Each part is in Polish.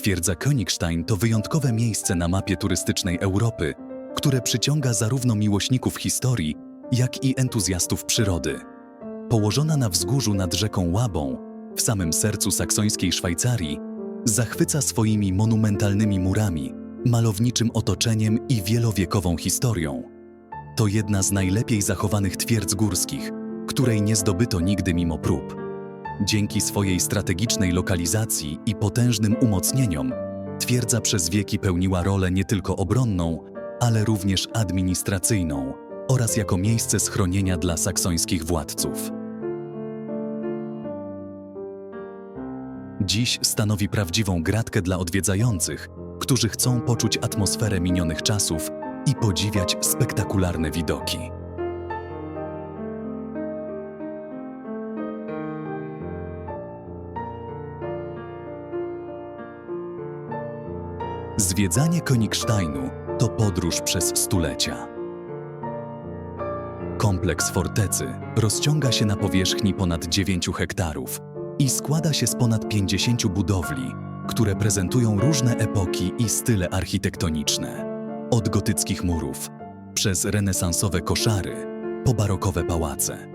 Twierdza Königstein to wyjątkowe miejsce na mapie turystycznej Europy, które przyciąga zarówno miłośników historii, jak i entuzjastów przyrody. Położona na wzgórzu nad rzeką Łabą, w samym sercu saksońskiej Szwajcarii, zachwyca swoimi monumentalnymi murami, malowniczym otoczeniem i wielowiekową historią. To jedna z najlepiej zachowanych twierdz górskich, której nie zdobyto nigdy mimo prób. Dzięki swojej strategicznej lokalizacji i potężnym umocnieniom, twierdza przez wieki pełniła rolę nie tylko obronną, ale również administracyjną oraz jako miejsce schronienia dla saksońskich władców. Dziś stanowi prawdziwą gratkę dla odwiedzających, którzy chcą poczuć atmosferę minionych czasów i podziwiać spektakularne widoki. Zwiedzanie Königsteinu to podróż przez stulecia. Kompleks fortecy rozciąga się na powierzchni ponad 9 hektarów i składa się z ponad 50 budowli, które prezentują różne epoki i style architektoniczne. Od gotyckich murów, przez renesansowe koszary, po barokowe pałace.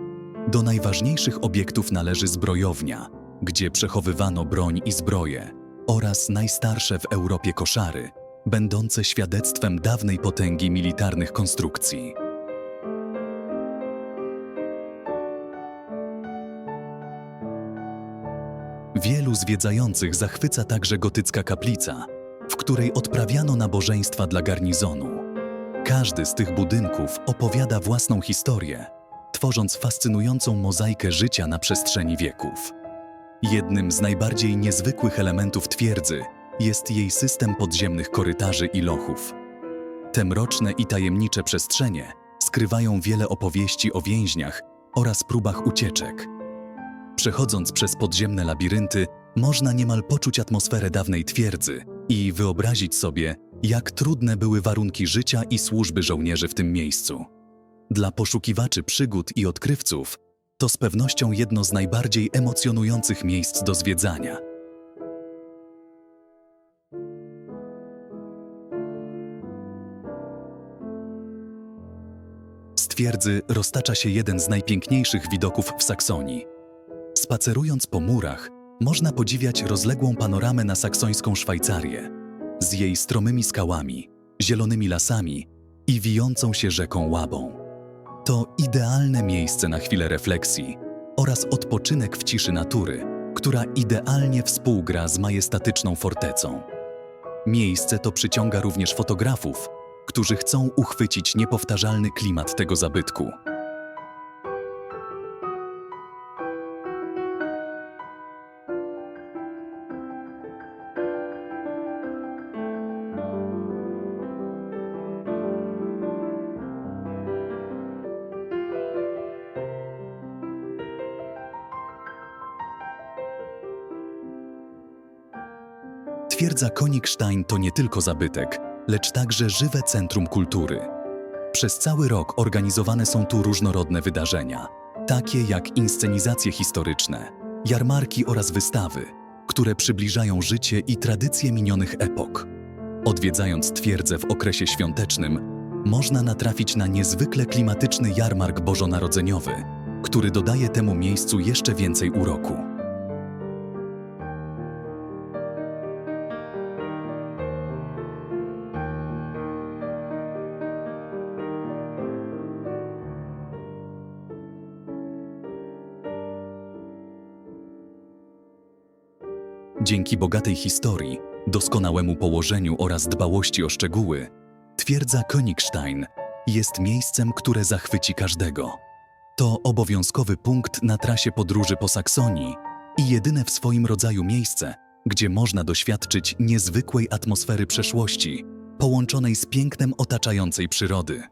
Do najważniejszych obiektów należy zbrojownia, gdzie przechowywano broń i zbroje, oraz najstarsze w Europie koszary, będące świadectwem dawnej potęgi militarnych konstrukcji. Wielu zwiedzających zachwyca także gotycka kaplica, w której odprawiano nabożeństwa dla garnizonu. Każdy z tych budynków opowiada własną historię, tworząc fascynującą mozaikę życia na przestrzeni wieków. Jednym z najbardziej niezwykłych elementów twierdzy jest jej system podziemnych korytarzy i lochów. Te mroczne i tajemnicze przestrzenie skrywają wiele opowieści o więźniach oraz próbach ucieczek. Przechodząc przez podziemne labirynty, można niemal poczuć atmosferę dawnej twierdzy i wyobrazić sobie, jak trudne były warunki życia i służby żołnierzy w tym miejscu. Dla poszukiwaczy przygód i odkrywców to z pewnością jedno z najbardziej emocjonujących miejsc do zwiedzania. Z twierdzy roztacza się jeden z najpiękniejszych widoków w Saksonii. Spacerując po murach, można podziwiać rozległą panoramę na saksońską Szwajcarię z jej stromymi skałami, zielonymi lasami i wijącą się rzeką Łabą. To idealne miejsce na chwilę refleksji oraz odpoczynek w ciszy natury, która idealnie współgra z majestatyczną fortecą. Miejsce to przyciąga również fotografów, którzy chcą uchwycić niepowtarzalny klimat tego zabytku. Twierdza Königstein to nie tylko zabytek, lecz także żywe centrum kultury. Przez cały rok organizowane są tu różnorodne wydarzenia, takie jak inscenizacje historyczne, jarmarki oraz wystawy, które przybliżają życie i tradycje minionych epok. Odwiedzając twierdzę w okresie świątecznym, można natrafić na niezwykle klimatyczny jarmark bożonarodzeniowy, który dodaje temu miejscu jeszcze więcej uroku. Dzięki bogatej historii, doskonałemu położeniu oraz dbałości o szczegóły, twierdza Königstein jest miejscem, które zachwyci każdego. To obowiązkowy punkt na trasie podróży po Saksonii i jedyne w swoim rodzaju miejsce, gdzie można doświadczyć niezwykłej atmosfery przeszłości, połączonej z pięknem otaczającej przyrody.